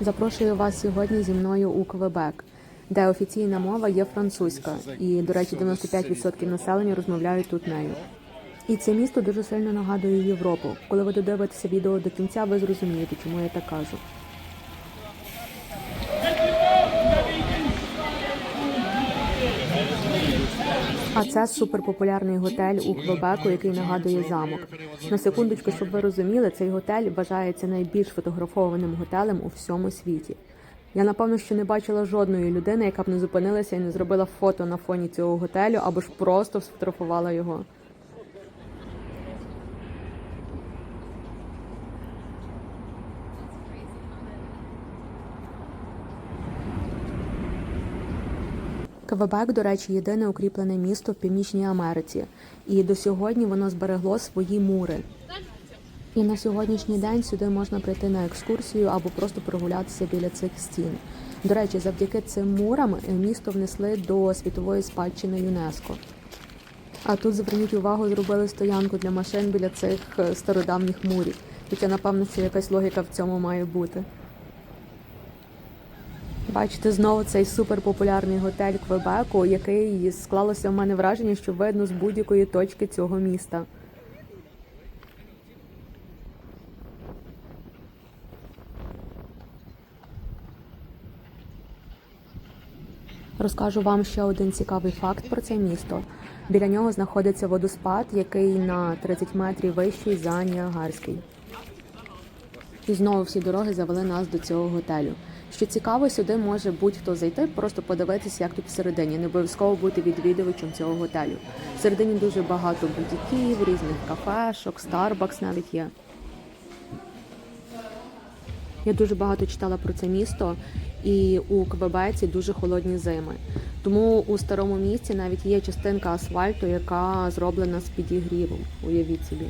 Запрошую вас сьогодні зі мною у Квебек, де офіційна мова є французька, і, до речі, 95% населення розмовляють тут нею. І це місто дуже сильно нагадує Європу. Коли ви додивитеся відео до кінця, ви зрозумієте, чому я так кажу. А це суперпопулярний готель у Квебеку, який нагадує замок. На секундочку, щоб ви розуміли, цей готель вважається найбільш фотографованим готелем у всьому світі. Я напевно ще не бачила жодної людини, яка б не зупинилася і не зробила фото на фоні цього готелю або ж просто сфотографувала його. Квебек, до речі, єдине укріплене місто в Північній Америці, і до сьогодні воно зберегло свої мури. І на сьогоднішній день сюди можна прийти на екскурсію або просто прогулятися біля цих стін. До речі, завдяки цим мурам е, місто внесли до світової спадщини ЮНЕСКО. А тут зверніть увагу, зробили стоянку для машин біля цих е, стародавніх мурів. Хоча, напевно, що якась логіка в цьому має бути. Бачите, знову цей суперпопулярний готель Квебеку, який склалося в мене враження, що видно з будь-якої точки цього міста. Розкажу вам ще один цікавий факт про це місто. Біля нього знаходиться водоспад, який на 30 метрів вищий за Ніагарський. І знову всі дороги завели нас до цього готелю. Що цікаво, сюди може будь-хто зайти, просто подивитися, як тут всередині. Не обов'язково бути відвідувачем цього готелю. Всередині дуже багато бутіків, різних кафешок, Starbucks навіть є. Я дуже багато читала про це місто, і у Квебеці дуже холодні зими. Тому у старому місті навіть є частинка асфальту, яка зроблена з підігрівом. Уявіть собі.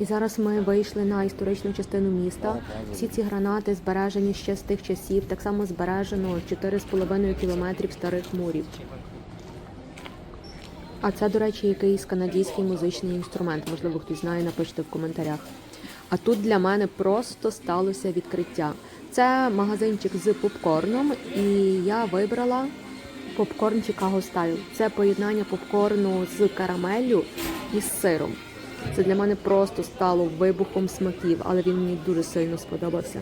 І зараз ми вийшли на історичну частину міста. Всі ці гранати збережені ще з тих часів. Так само збережено 4,5 кілометрів старих мурів. А це, до речі, якийсь канадський музичний інструмент. Можливо, хтось знає, напишіть в коментарях. А тут для мене просто сталося відкриття. Це магазинчик з попкорном, і я вибрала попкорн Chicago Style. Це поєднання попкорну з карамеллю і з сиром. Це для мене просто стало вибухом смаків, але він мені дуже сильно сподобався.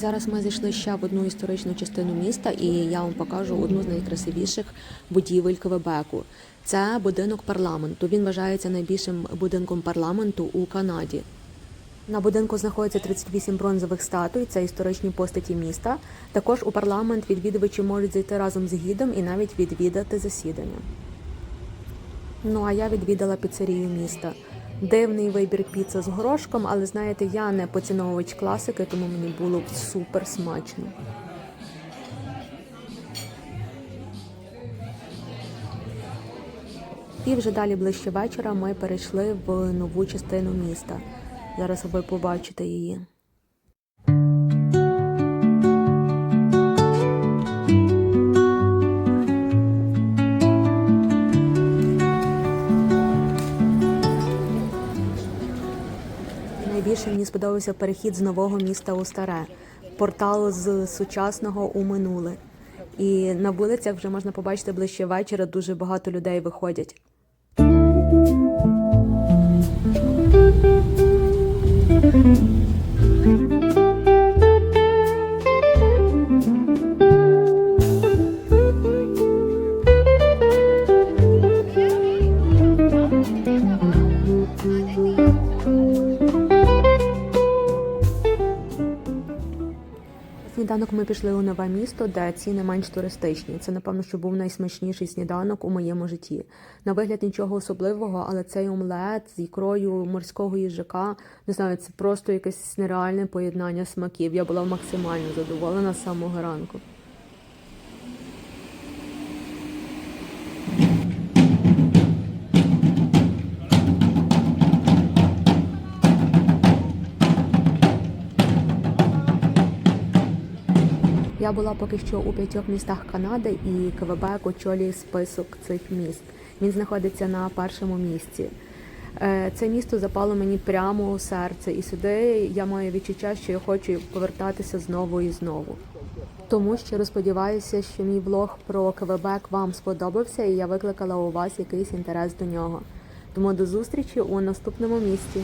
Зараз ми зайшли ще в одну історичну частину міста, і я вам покажу одну з найкрасивіших будівель Квебеку. Це будинок парламенту. Він вважається найбільшим будинком парламенту у Канаді. На будинку знаходиться 38 бронзових статуй, це історичні постаті міста. Також у парламент відвідувачі можуть зайти разом з гідом і навіть відвідати засідання. Ну а я відвідала піцерію міста. Дивний вибір піца з горошком, але знаєте, я не поціновувач класики, тому мені було супер смачно. І вже далі ближче вечора ми перейшли в нову частину міста. Зараз ви побачите її. Найбільше мені сподобався перехід з нового міста у старе, портал з сучасного у минуле. І на вулицях вже можна побачити ближче вечора. Дуже багато людей виходять. Сніданок ми пішли у нове місто, де ціни менш туристичні. Це, напевно, що був найсмачніший сніданок у моєму житті. На вигляд нічого особливого, але цей омлет з ікрою морського їжака, не знаю, це просто якесь нереальне поєднання смаків. Я була максимально задоволена з самого ранку. Я була поки що у п'ятьох містах Канади, і Квебек очолює список цих міст. Він знаходиться на першому місці. Е, Це місто запало мені прямо у серце, і сюди я маю відчуття, що я хочу повертатися знову і знову. Тому щиро сподіваюся, що мій влог про Квебек вам сподобався, і я викликала у вас якийсь інтерес до нього. Тому до зустрічі у наступному місті.